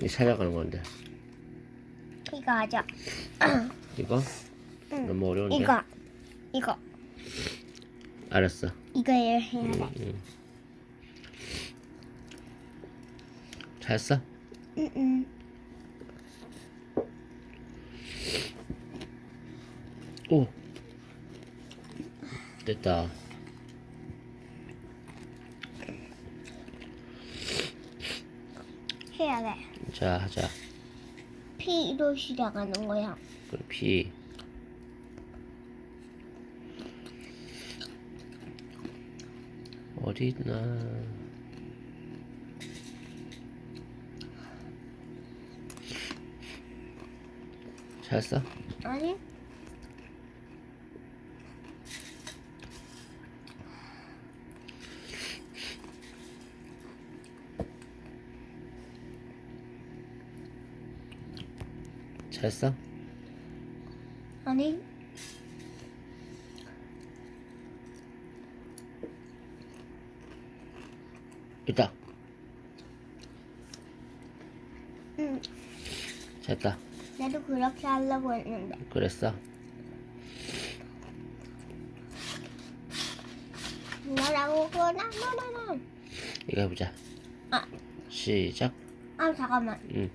이 찾아가는 건데. 이거 하자. 이거? 응. 너무 어려운데. 이거. 이거. 알았어. 이거 해야 돼. 응. 잘했어? 응 응. 오. 됐다. 해야 돼. 자, 하자. P로 시작하는 거야. 그럼 피. 어디 있나? 잘했어? 아니? 잘했어? 아니? 있다. 응. 됐다. 나도 그렇게 하려고 했는데. 그랬어? 나라고 그나 나나나. 이거 해보자. 아. 시작. 아 잠깐만. 응.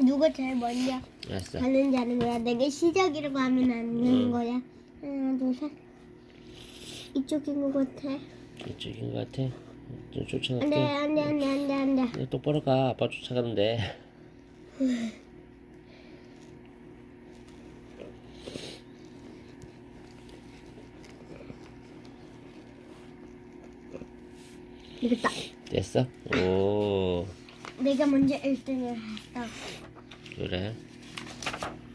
누가 제일 먼저 알았어. 하는지 하는 거야. 내가 시작이라고 하면 안 되는 응. 거야. 하나 둘 셋. 이쪽인 것 같아. 이쪽인 것 같아. 좀 안 돼 쫓아갈게. 안 돼 안 돼 안 돼 안 돼. 야, 똑바로 가. 아빠 쫓아가는데. 되겠다. 됐어? 오, 내가 먼저 1등을 했다. 그래.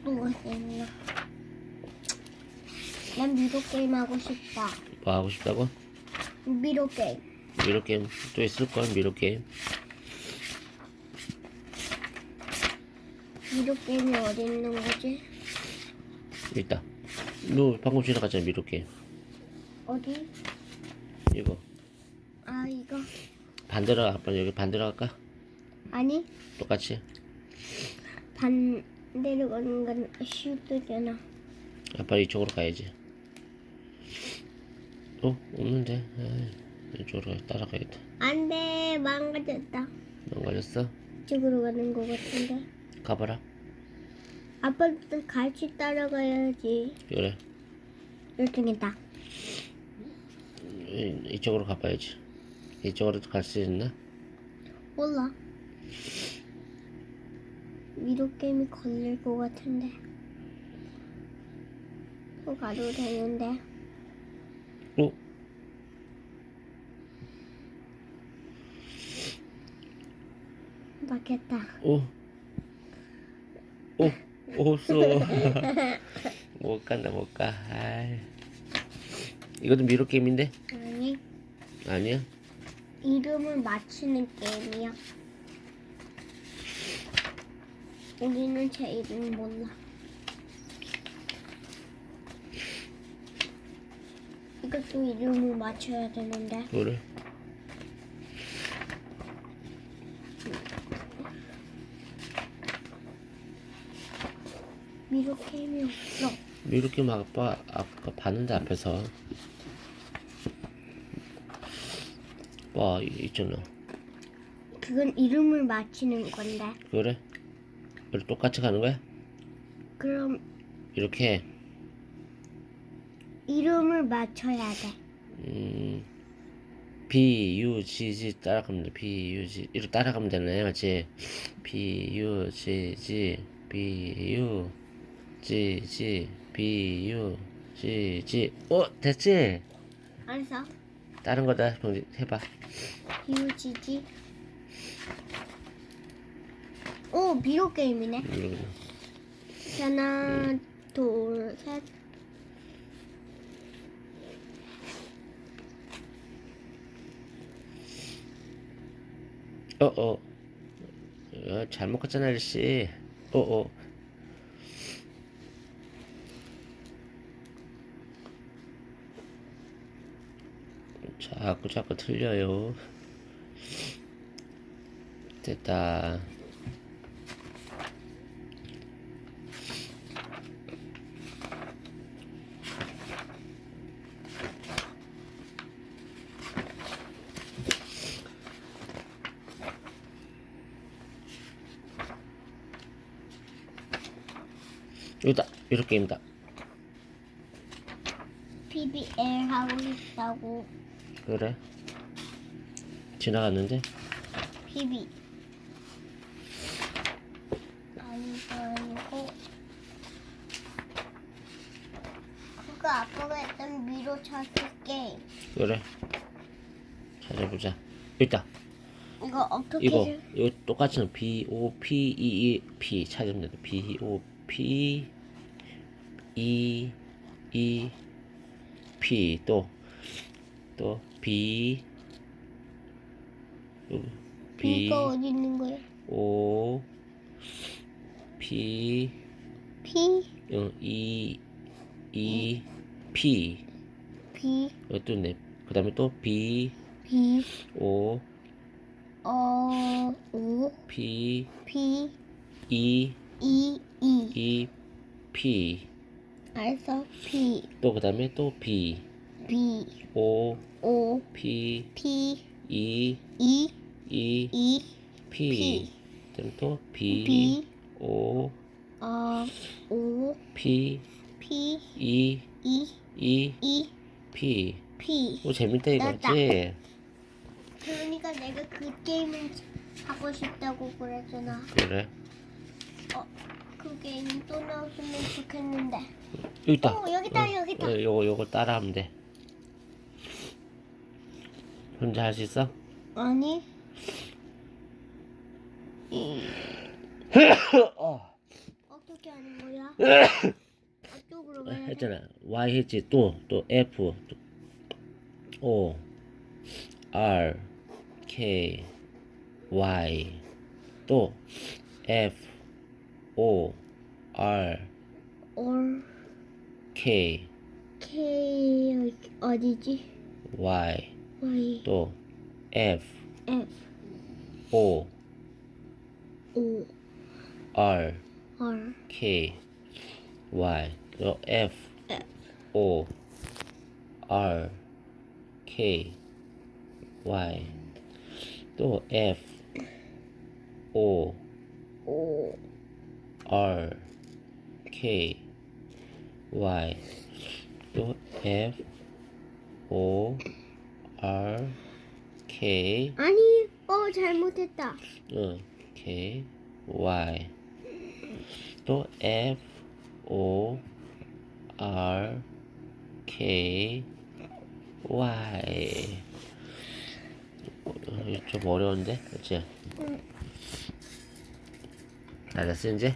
뭐가 있나? 난 미로 게임 하고 싶다. 뭐 하고 싶다고? 미로 게임. 미로 게임 또 있을걸? 미로 게임. 미로 게임이 어디 있는 거지? 있다. 너 방금 지나갔잖아, 미로 게임. 어디? 이거. 아 이거 반대로, 아빠 여기 반대로 갈까? 아니 똑같이. 반대로 가는 건 슈트잖아. 아빠 이쪽으로 가야지. 어? 없는데. 에이, 이쪽으로 따라가야겠다. 안돼 망가졌다. 안 걸렸어? 이쪽으로 가는 거 같은데. 가봐라. 아빠도 같이 따라가야지. 그래. 1등이다. 이- 이쪽으로 가봐야지. 이쪽으로 갈 수 있나? 몰라. 미로 게임이 걸릴 것 같은데. 또 가도 되는데. 어? 맞겠다. 오. 오. 없어. 못 간다, 못 가. 아이. 이것도 미로 게임인데? 아니, 아니야? 이름을 맞추는 게임이야. 우리는 제 이름 몰라. 이것도 이름을 맞춰야 되는데. 그래. 미로 게임이 없어. 미로 게임 아빠, 아까 봤는데 앞에서. 봐, 이- 있잖아. 그건 이름을 맞히는 건데. 그래? 우리 똑같이 가는 거야? 그럼 이렇게, 이름을 맞춰야 돼. 음, B, U, G, G 따라가면 돼. B, U, G. 이렇게 따라가면 되네, 맞지? B, U, G, G, B, U, G, G, B, U, G, G. 어, 됐지? 알았어. 다른 거다. 해봐. 비우지지. 오, 미로 게임이네. 하나, 둘, 셋. 어, 어. 어, 잘못 갔잖아, 아저씨. 어, 어. 자꾸 자꾸 틀려요. 됐다. 여기다 이렇게 게임이다. PBL 하고 싶다고. 그래? 지나갔는데? PB. 아니고 아니고. 그거 아빠가 했던 미로 찾을 게임. 그래. 찾아보자. 있다. 이거 어떻게? 이거 해? 이거 똑같이 B O P E E P 찾으면 돼. B O P E E P 또 또 B 요, B 이거 어디 있는 거야? O P P 어, E E P B 있네. 그다음에 또 B B O 어 O P P E E E. E P 알았어. P 또 그다음에 또 B B O O P P E E E E P P. 그다음 또 B, B O 어 O P P E E E E P P. 오 재밌다. 이거지 그러니까 내가 그 게임을 하고 싶다고 그랬잖아. 그래? 어, 그 게임 또 나왔으면 좋겠는데. 여기 있다 어, 여기다, 여기다. 어, 요거 요거 따라하면 돼 혼자 할 수 있어? 아니. 이, 어 어떻게 하는 거야? 어쪽으로 가야 돼? 했잖아 Y 했지 또 또 F 또 O R K Y 또 F O R 올 K K 어디지? Y Y 또 F F O O R R K Y 또 F F O R K Y 또 F O O R. K. Y. 또 F O. R. K. 아니, 어 잘못했다. 어, K. Y. 또 F O. R. K. Y. 어, 좀 어려운데, 그렇지? 응. 알았어 이제?